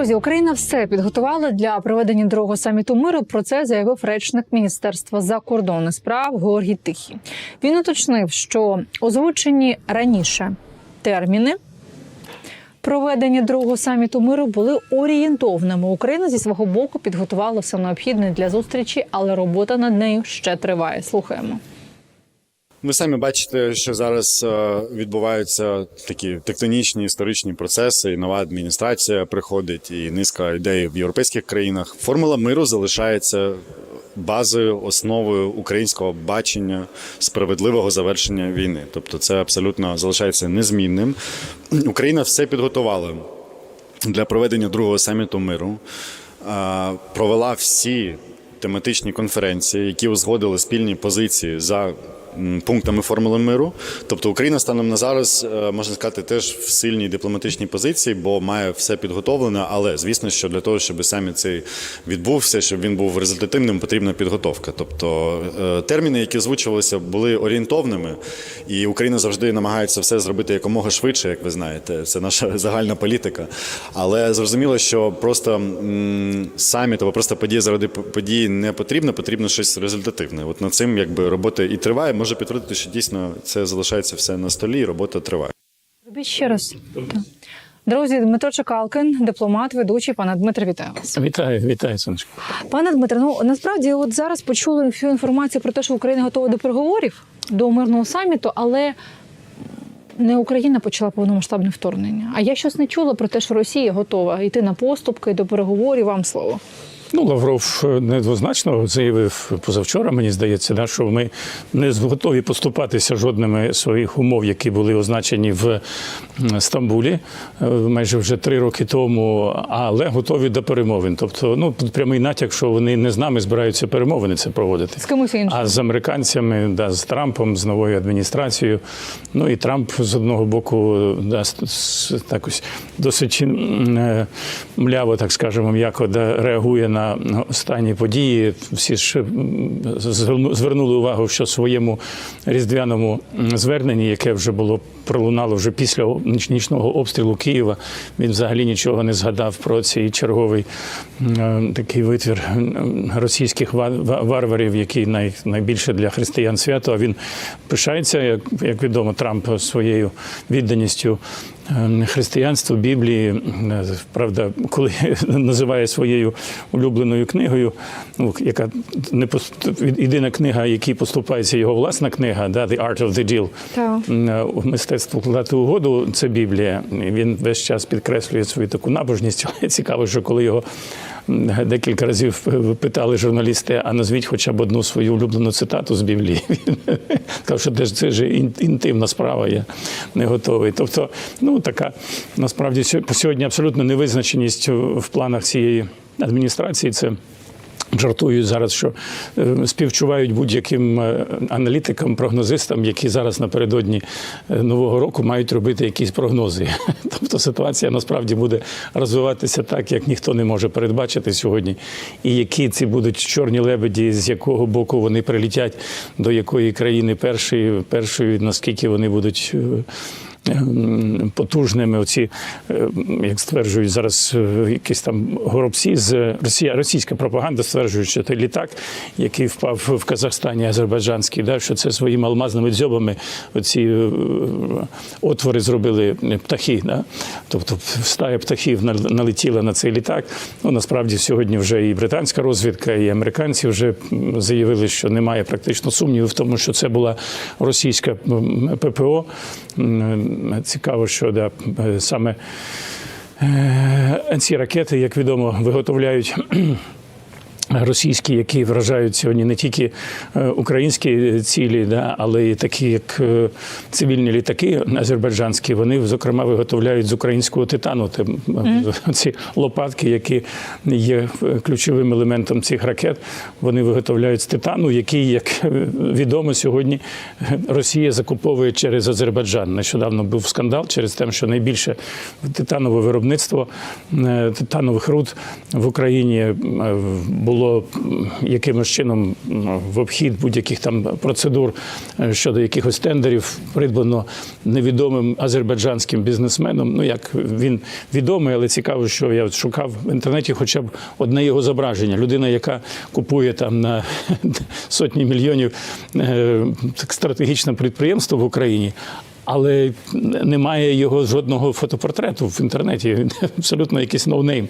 Друзі, Україна все підготувала для проведення другого саміту миру. Про це заявив речник Міністерства закордонних справ Георгій Тихий. Він уточнив, що озвучені раніше терміни. Проведення другого саміту миру були орієнтовними. Україна зі свого боку підготувала все необхідне для зустрічі, але робота над нею ще триває. Слухаємо. Ви самі бачите, що зараз е, відбуваються такі тектонічні історичні процеси. і Нова адміністрація приходить, і низка ідей в європейських країнах. Формула миру залишається базою, основою українського бачення справедливого завершення війни. Тобто, це абсолютно залишається незмінним. Україна все підготувала для проведення другого саміту миру. Е, Провела всі тематичні конференції, які узгодили спільні позиції за пунктами формули миру. Тобто Україна станом на зараз е, можна сказати теж в сильній дипломатичній позиції, бо має все підготовлено. Але звісно, що для того, щоб саміт цей відбувся, щоб він був результативним, потрібна підготовка. Тобто е, терміни, які озвучувалися, були орієнтовними, і Україна завжди намагається все зробити якомога швидше, як ви знаєте. Це наша загальна політика. Але зрозуміло, що просто саміт або просто події заради події не потрібно, потрібно щось результативне. От над цим якби робота і триває. Можу підтвердити, що дійсно це залишається все на столі, і робота триває. Робіть ще раз. Друзі, Дмитро Чекалкин, дипломат, ведучий. Пане Дмитро, вітаю вас. Вітаю, вітаю, сонечко. Пане Дмитре, ну насправді, от зараз почули всю інформацію про те, що Україна готова до переговорів до мирного саміту, але не Україна почала повномасштабне вторгнення. А я щось не чула про те, що Росія готова йти на поступки до переговорів. Вам слово. Ну, Лавров е, недвозначно заявив позавчора, мені здається, да, що ми не готові поступатися жодними своїх умов, які були означені в Стамбулі е, майже вже три роки тому, але готові до перемовин. Тобто, ну тут прямий натяк, що вони не з нами збираються перемовини це проводити. З кимось іншим. А з американцями, да, з Трампом, з новою адміністрацією. Ну і Трамп з одного боку да, так ось досить е, мляво, так скажемо, м'яко да, реагує на останні події. Всі ж звернули увагу, що своєму різдвяному зверненні, яке вже було пролунало вже після ніч- нічного обстрілу Києва, він взагалі нічого не згадав про цей черговий такий витвір російських ва- ва- варварів, який най, найбільше для християн свято. А він пишається, як, як відомо, Трамп своєю відданістю е, християнству, Біблії. Е, Правда, коли називає своєю улюбленою книгою, ну, яка не єдина книга, якій поступається його власна книга, да, The Art of the Deal, Так. У мистецтво вкладати угоду, це Біблія. Він весь час підкреслює свою таку набожність. Але цікаво, що коли його декілька разів питали журналісти, а назвіть хоча б одну свою улюблену цитату з Біблії. Він сказав, що це ж інтимна справа, я не готовий. Тобто, ну така насправді сьо- сьогодні абсолютно невизначеність в планах цієї адміністрації. Це Жартують зараз, що е, співчувають будь-яким е, аналітикам, прогнозистам, які зараз напередодні е, нового року мають робити якісь прогнози. Тобто ситуація насправді буде розвиватися так, як ніхто не може передбачити сьогодні. І які ці будуть чорні лебеді, з якого боку вони прилітять, до якої країни першої, першої наскільки вони будуть. Потужними оці, е, як стверджують зараз е, якісь там горобці з Росія, російська пропаганда стверджує, що той літак, який впав в Казахстані, азербайджанський, да, що це своїми алмазними дзьобами оці е, отвори зробили птахи. Да? Тобто стая птахів налетіла на цей літак. Ну насправді сьогодні вже і британська розвідка, і американці вже заявили, що немає практично сумніву в тому, що це була російська ППО. Цікаво, що да, е, саме е, ці ракети, як відомо, виготовляють. Російські, які вражають сьогодні не тільки е, українські цілі, да, але й такі, як е, цивільні літаки азербайджанські, вони зокрема виготовляють з українського титану. Те, е, Ці лопатки, які є е, ключовим елементом цих ракет, вони виготовляють з титану, який, як відомо сьогодні, Росія закуповує через Азербайджан. Нещодавно був скандал через те, що найбільше титанове виробництво титанових руд в Україні було було якимось чином в обхід будь-яких там процедур е, щодо якихось тендерів придбано невідомим азербайджанським бізнесменом. Ну як він відомий, але цікаво, що я шукав в інтернеті хоча б одне його зображення. Людина, яка купує там на сотні мільйонів е, стратегічне підприємство в Україні. Але немає його жодного фотопортрету в інтернеті. Він абсолютно якийсь ноунейм.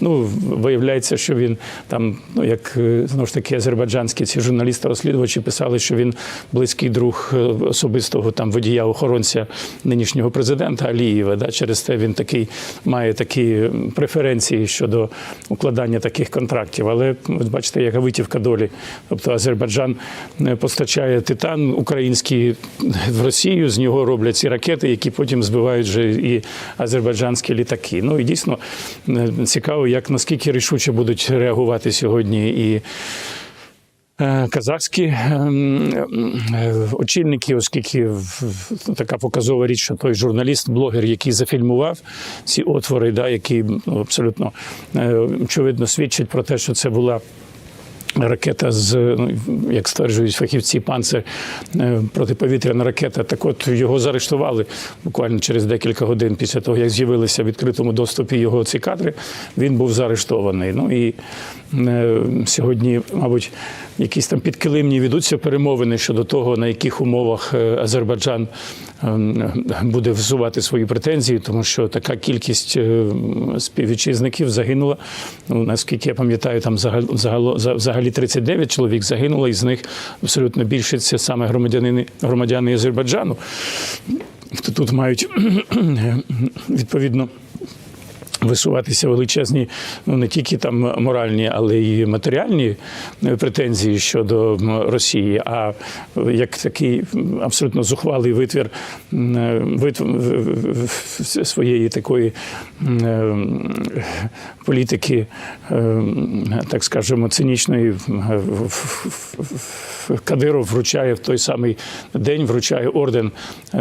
Ну, виявляється, що він там, ну як е, знову ж таки, азербайджанські ці журналісти-розслідувачі писали, що він близький друг е, особистого там водія охоронця нинішнього президента Алієва. Да? Через те він такий має такі преференції щодо укладання таких контрактів. Але от бачите, яка витівка долі. Тобто Азербайджан е, постачає титан український в Росію, з нього роблять ці ракети, які потім збивають вже і азербайджанські літаки. Ну і дійсно е, цікаво, як наскільки рішуче будуть реагувати сьогодні і. е, Казахські ем, е, очільники, оскільки така показова річ, що той журналіст, блогер, який зафільмував ці отвори, да, які ну, абсолютно очевидно свідчать про те, що це була Ракета з, ну, як стверджують фахівці, панцир е, протиповітряна ракета. Так от його заарештували буквально через декілька годин після того, як з'явилися в відкритому доступі його ці кадри. Він був заарештований. Ну і сьогодні, мабуть, якісь там підкилимні ведуться перемовини щодо того, на яких умовах е, Азербайджан е, буде висувати свої претензії, тому що така кількість е, співвітчизників загинула. Ну, наскільки я пам'ятаю, там взагалі 39 чоловік загинуло, із них абсолютно більшість це саме громадяни, громадяни Азербайджану. Тут мають відповідно. Висуватися величезні, ну не тільки там моральні, але й матеріальні е, претензії щодо Росії, а як такий абсолютно зухвалий витвір е, своєї такої е, політики, так скажемо, цинічної Кадиров вручає в той самий день, вручає орден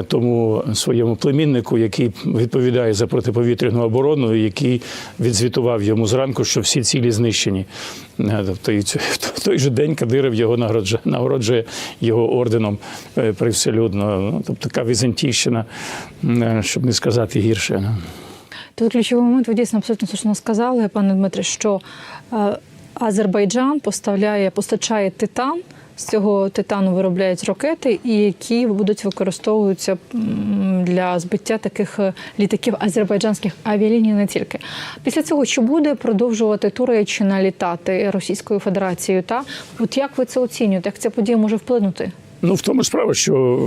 тому своєму племіннику, який відповідає за протиповітряну оборону, який відзвітував йому зранку, що всі цілі знищені. Е, Тобто в той же день Кадиров його нагороджує, нагороджує його орденом е, привселюдно. Ну, тобто така візантійщина, е, щоб не сказати гірше. ну. Тут ключовий момент, ви дійсно абсолютно слушно сказали, пане Дмитре, що Азербайджан поставляє, постачає титан. З цього титану виробляють ракети, і які будуть використовуватися для збиття таких е, літаків азербайджанських авіаліній не тільки. Після цього чи буде продовжувати Туреччина літати Російською Федерацією? Та от як ви це оцінюєте? Як ця подія може вплинути? Ну, в тому справа, що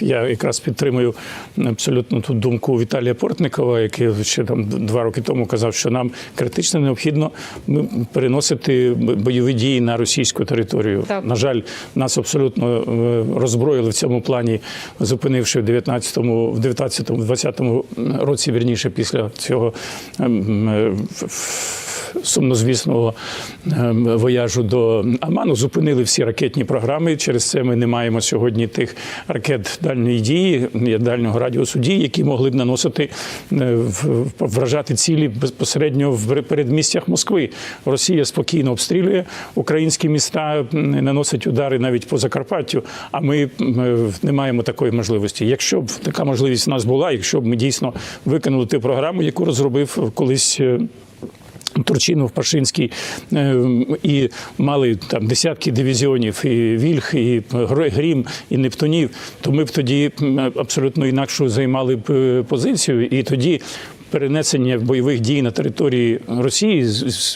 я якраз підтримую абсолютно ту думку Віталія Портникова, який ще там два роки тому казав, що нам критично необхідно переносити бойові дії на російську територію. Так. На жаль, нас абсолютно е, роззброїли в цьому плані, зупинивши в 19-му, в 19-му, 20-му році, вірніше, після цього ем, е, сумнозвісного ем, вояжу до Аману зупинили всі ракетні програми. Через це ми не маємо сьогодні тих ракет дальньої дії, дальнього радіусу дії, які могли б наносити е, вражати цілі безпосередньо в передмістях Москви. Росія спокійно обстрілює українські міста, наносить удари навіть по Закарпаттю. А ми е, не маємо такої можливості. Якщо б така можливість у нас була, якщо б ми дійсно виконали ту програму, яку розробив колись. Турчинов, Пашинський е, і мали там десятки дивізіонів і Вільх, і Грім, і Нептунів, то ми б тоді абсолютно інакшу займали б е, позицію, і тоді. Перенесення бойових дій на території Росії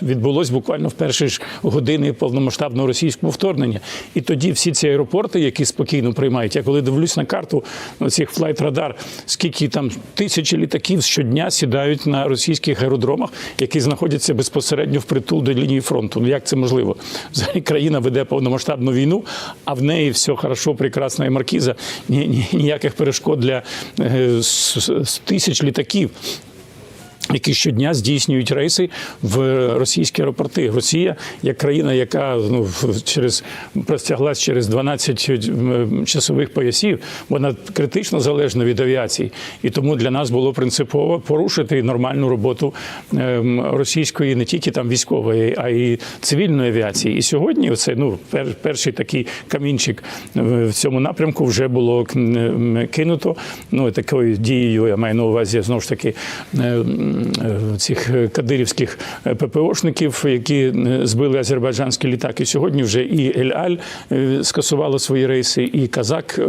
відбулось буквально в перші ж години повномасштабного російського вторгнення. І тоді всі ці аеропорти, які спокійно приймають, я коли дивлюсь на карту на цих флайт радар, скільки там тисячі літаків щодня сідають на російських аеродромах, які знаходяться безпосередньо впритул до лінії фронту. Ну як це можливо? Взагалі країна веде повномасштабну війну, а в неї все хорошо, прекрасна і маркіза. Ні, ні, ніяких перешкод для е, тисяч літаків. Які щодня здійснюють рейси в російські аеропорти. Росія, як країна, яка ну через простяглась через 12 часових поясів, вона критично залежна від авіації, і тому для нас було принципово порушити нормальну роботу ем, російської не тільки там військової, а й цивільної авіації. І сьогодні це ну перший такий камінчик е, в цьому напрямку вже було кинуто. Ну такою дією я маю на увазі знову ж таки е, м, е, цих е, кадирівських е, ППОшників, які е, збили азербайджанський літак. І сьогодні вже і Ель-Аль е, скасувала свої рейси, і Казак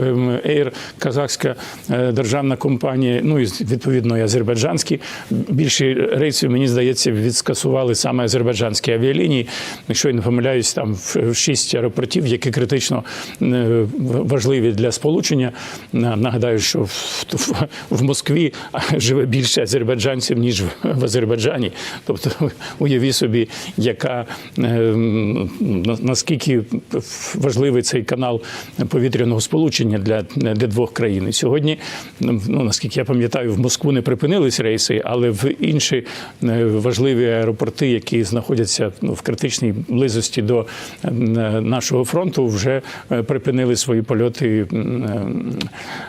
Ейр, казахська е, державна компанія. Ну і відповідно і азербайджанські. Більше рейсів, мені здається, відскасували саме азербайджанські авіалінії. Якщо я не помиляюсь, там в шість аеропортів, які критично е, важливі для сполучення. Нагадаю, що в Москві живе більше азербайджанців, ніж в- в Азербайджані. Тобто, уяві собі, яка е, на- наскільки важливий цей канал повітряного сполучення для, для двох країн. І сьогодні, ну наскільки я пам'ятаю, в Москву не припинились рейси, але в інші е, важливі аеропорти, які знаходяться ну, в критичній близості до е, нашого фронту, вже припинили свої польоти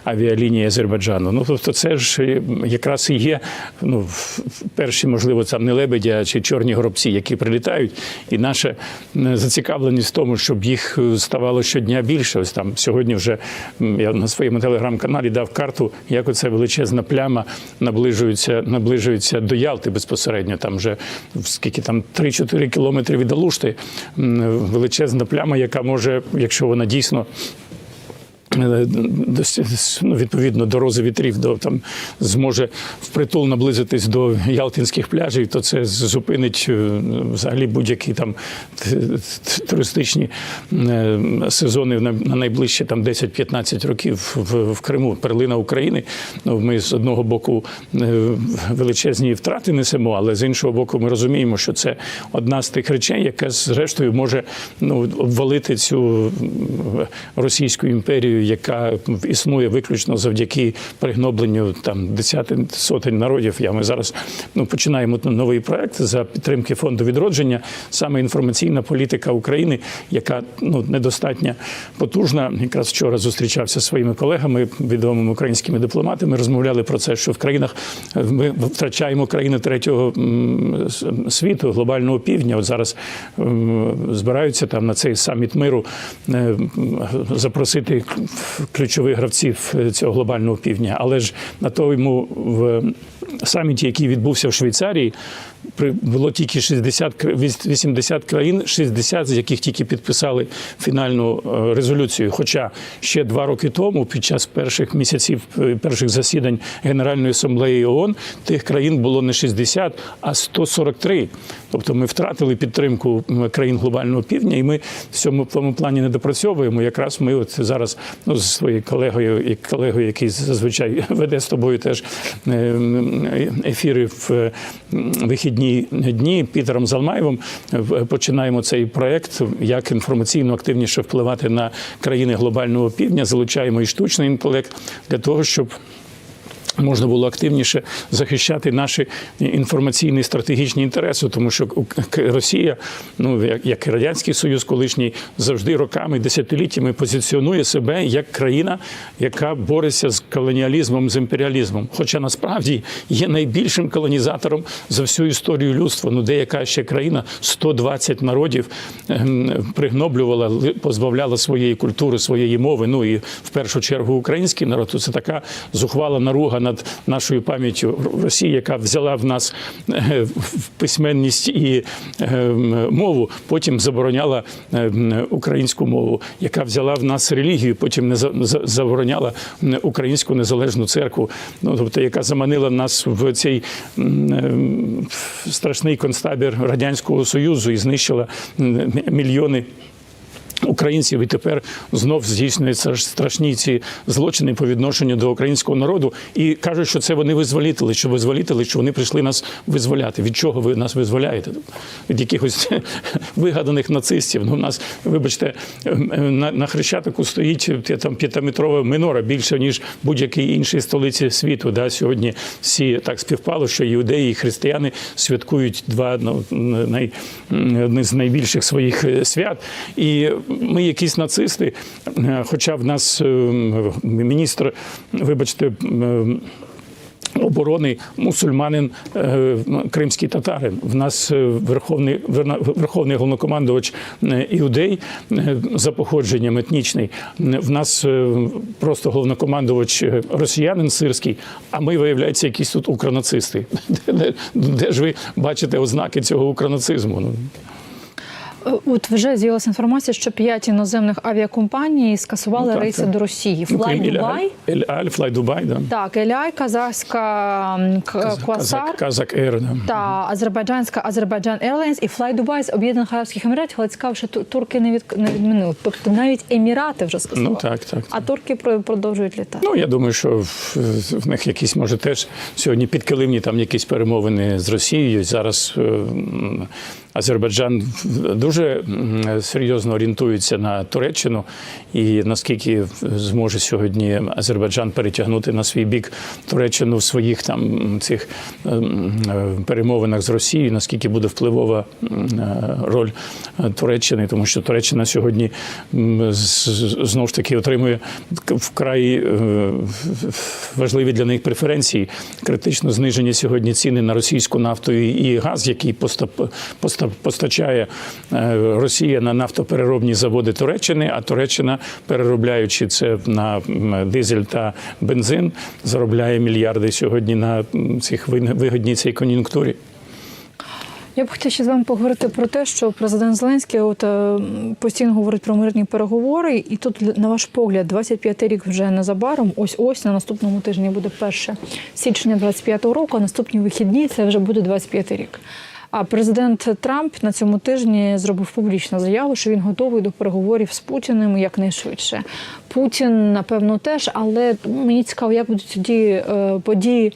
авіалінії Азербайджану. Ну тобто, це ж якраз і є ну, в перші, можливо, там не лебеді, чи чорні горобці, які прилітають, і наша зацікавленість в тому, щоб їх е, ставало щодня більше. Ось там сьогодні вже я на своєму телеграм-каналі дав карту, як оця величезна пляма наближується, наближується до Ялти безпосередньо. Там вже скільки там 3-4 кілометри від Алушти. Величезна пляма, яка може, якщо вона дійсно ну, відповідно до рози вітрів, до там зможе впритул наблизитись до Ялтинських пляжів, то це зупинить е, взагалі будь-які там туристичні е, сезони на на найближчі там 10-15 років в, Криму. Перлина України. Ну, ми з одного боку е, величезні втрати несемо, але з іншого боку, ми розуміємо, що це одна з тих речей, яка зрештою може ну, обвалити цю російську імперію, яка існує виключно завдяки пригнобленню там десятин сотень народів. Я ми зараз ну починаємо новий проект за підтримки фонду відродження, саме інформаційна політика України, яка ну недостатньо потужна. Якраз вчора зустрічався зі своїми колегами, відомими українськими дипломатами. Розмовляли про це, що в країнах ми втрачаємо країни третього світу, глобального півдня. От зараз збираються там на цей саміт миру е, запросити ключових гравців е, цього глобального півдня. Але ж на тому в саміті, який відбувся в Швейцарії, було тільки 60, кра- 80 країн, 60 з яких тільки підписали фінальну е, резолюцію. Хоча ще два роки тому, під час перших місяців е, перших засідань Генеральної асамблеї ООН, тих країн було не 60, а 143. Тобто ми втратили підтримку країн глобального півдня, і ми в цьому, в цьому плані не допрацьовуємо. Якраз ми от зараз ну, з своєю колегою і колегою, який зазвичай веде з тобою теж е, ефіри в вихідні дні Пітером Залмаєвим е, починаємо цей проект, як інформаційно активніше впливати на країни глобального півдня. Залучаємо і штучний інтелект для того, щоб можна було активніше захищати наші інформаційні стратегічні інтереси, тому що Росія, ну як, і радянський союз, колишній завжди роками, десятиліттями позиціонує себе як країна, яка бореться з колоніалізмом, з імперіалізмом. Хоча насправді є найбільшим колонізатором за всю історію людства. Ну деяка ще країна 120 народів ем, пригноблювала, позбавляла своєї культури, своєї мови. Ну і в першу чергу український народ. Це така зухвала наруга над нашою пам'яттю Росії, яка взяла в нас е, письменність і е, мову, потім забороняла е, українську мову, яка взяла в нас релігію, потім не за- за- забороняла українську незалежну церкву. Ну тобто, яка заманила нас в цей страшний концтабір радянського союзу і знищила мільйони українців, і тепер знов здійснюються страшні ці злочини по відношенню до українського народу. І кажуть, що це вони визволітели, що визволітели, що вони прийшли нас визволяти. Від чого ви нас визволяєте? Від якихось вигаданих нацистів. Ну, у нас, вибачте, на, на хрещатику стоїть там п'ятиметрова минора більше ніж будь-якій іншій столиці світу. Да? Сьогодні всі так співпало, що іудеї і християни святкують два ну, най, одні з найбільших своїх е, свят. І ми якісь нацисти, е, хоча в нас е, міністр, вибачте. е, Оборони мусульманин кримський татарин. В нас верховний верховний головнокомандувач іудей за походженням етнічний. В нас просто головнокомандувач росіянин сирський. А ми виявляється, якісь тут укронацисти. Де, де, де ж ви бачите ознаки цього укронацизму? Ну, От вже з'явилася інформація, що п'ять іноземних авіакомпаній скасували Ну, так, рейси так. до Росії. ну, Fly Ель Dubai, Ель Аль, Флай Дубай, да. так, Еляй, казахська Квасар. Казак, Ер, да. Та азербайджанська Азербайджан Airlines і Fly Dubai з Об'єднаних Арабських Еміратів, але цікаво, що турки не від не відмінили. Тобто навіть Емірати вже скасували. Ну так, так. А турки про- продовжують літати. Ну, я думаю, що в, в них якісь, може, теж сьогодні підкиливні там якісь перемовини з Росією. Зараз е, Азербайджан дуже серйозно орієнтується на Туреччину, і наскільки зможе сьогодні Азербайджан перетягнути на свій бік Туреччину в своїх там цих ем, е, перемовинах з Росією, наскільки буде впливова е, роль е, Туреччини, тому що Туреччина сьогодні м, з- з- знов ж таки отримує вкрай важливі для них преференції. Критично зниження сьогодні ціни на російську нафту і газ, який постап- постап- постачає е, Росія на нафтопереробні заводи Туреччини, а Туреччина, переробляючи це на дизель та бензин, заробляє мільярди сьогодні на цих вигідній цій кон'юнктурі. Я б хотіла ще з вами поговорити про те, що президент Зеленський от е, постійно говорить про мирні переговори, і тут, на ваш погляд, 25-й рік вже незабаром. Ось ось на наступному тижні буде 1 січня 25-го року. А наступні вихідні це вже буде 25-й рік. А президент Трамп на цьому тижні зробив публічну заяву, що він готовий до переговорів з Путіним якнайшвидше. Путін, напевно, теж, але ну, мені цікаво, як будуть тоді е, події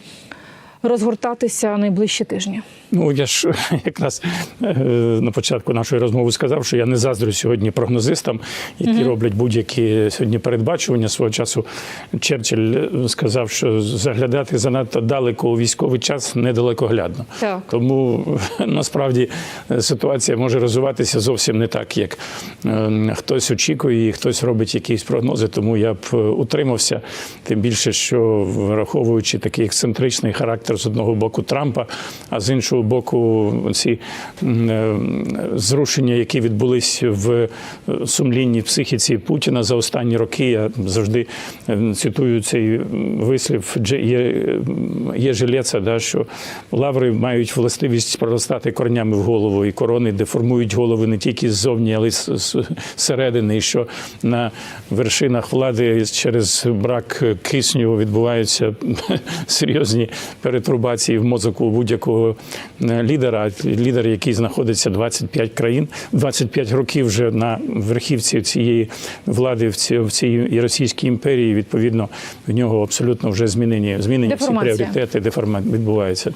розгортатися найближчі тижні. Ну я ж якраз е, на початку нашої розмови сказав, що я не заздрю сьогодні прогнозистам, які роблять будь-які сьогодні передбачування. Свого часу Черчилль сказав, що заглядати занадто далеко у військовий час недалекоглядно. Так. Тому насправді ситуація може розвиватися зовсім не так, як е, хтось очікує і хтось робить якісь прогнози. Тому я б е, утримався, тим більше, що враховуючи такий ексцентричний характер з одного боку Трампа, а з іншого боку, ці е, зрушення, які відбулись в е, сумлінній психіці Путіна за останні роки. Я завжди е, цитую цей вислів є, жилеця, да, що лаври мають властивість проростати корнями в голову, і корони деформують голови не тільки ззовні, але й зсередини. І що на вершинах влади через брак кисню відбуваються серйозні перетрубації в мозоку будь-якого лідера. Лідер, який знаходиться 25 країн, 25 років вже на верхівці цієї влади в цій, в цій Російській імперії. Відповідно, в нього абсолютно вже змінені змінені всі пріоритети, деформа відбувається.